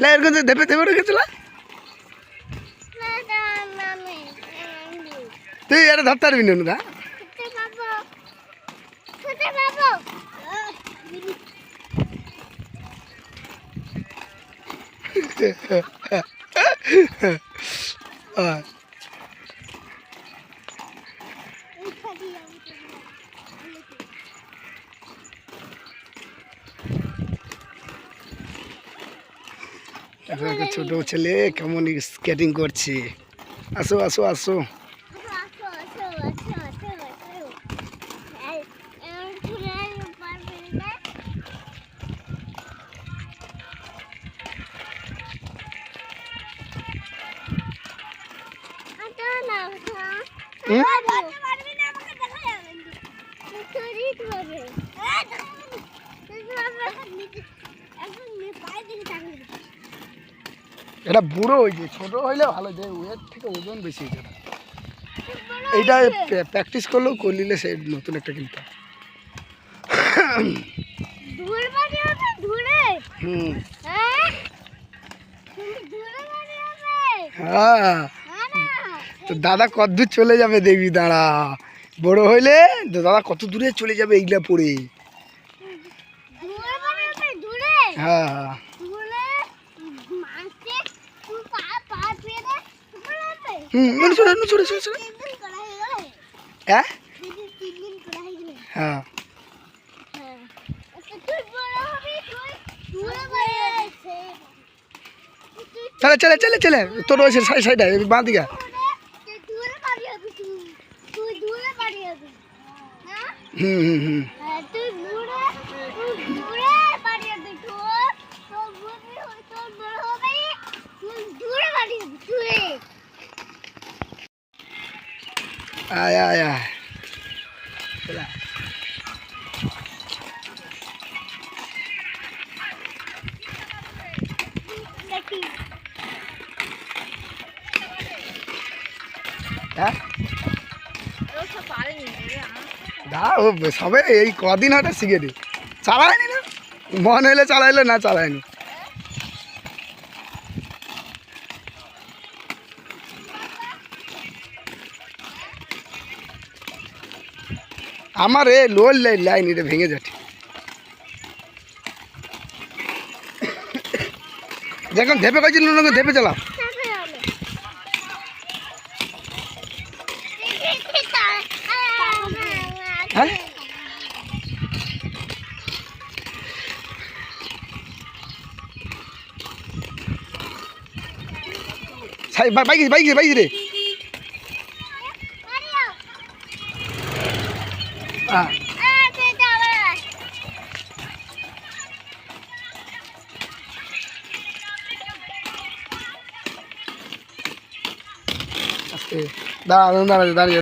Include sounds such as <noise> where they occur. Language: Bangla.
লে এরকম যে ধেপে ধেপে রেখেছিল? তুই এটা ধরতে পারবি না না <laughs> আহ, একটা ছোট ছেলে কেমন স্কেটিং করছে। আসো আসো আসো। হুম? এটা বুড়ো হয়েছে ছোট হইলে ভালো যে ওয়ের থেকে ওজন বেশি এটা। এইটা প্র্যাকটিস করলেও করলিলে সে নতুন একটা হবে ধুরে? হুম। হ্যাঁ? হবে? হ্যাঁ। তো দাদা কত দূর চলে যাবে দেখবি দাঁড়া। বড় হইলে তো দাদা কত দূরে চলে যাবে এইগুলা পড়ে। ধুরে? হ্যাঁ হ্যাঁ। বড় হবি তুই ধুরে বাড়ি আছে চলে। চলে চলে চলে তোর ওই সাইড সাইডে বাঁ দিকে। হ্যাঁ হুম হুম হুম হ্যাঁ, তুই ঘুরে তুই ঘুরে বাড়ি যাবি তোর তোর ঘুরবি তোর বড় হবে তুই ঘুরে বাড়ি যাবি ঘুরে আয় আয় আয় সবে এই কদিন হঠাৎ শিখে নি চালায়নি না? মন হইলে চালাইলে না চালায়নি। আমার এ লোল লাইন এটা ভেঙে যাচ্ছে। যখন ধেপে কইছিল না ধেপে চালা সাথে হবে দেখি তা হ্যাঁ বাইক বাইক বাইক রে হ্যাঁ আস্তে দাঁড়া দাঁড়া দাঁড়িয়ে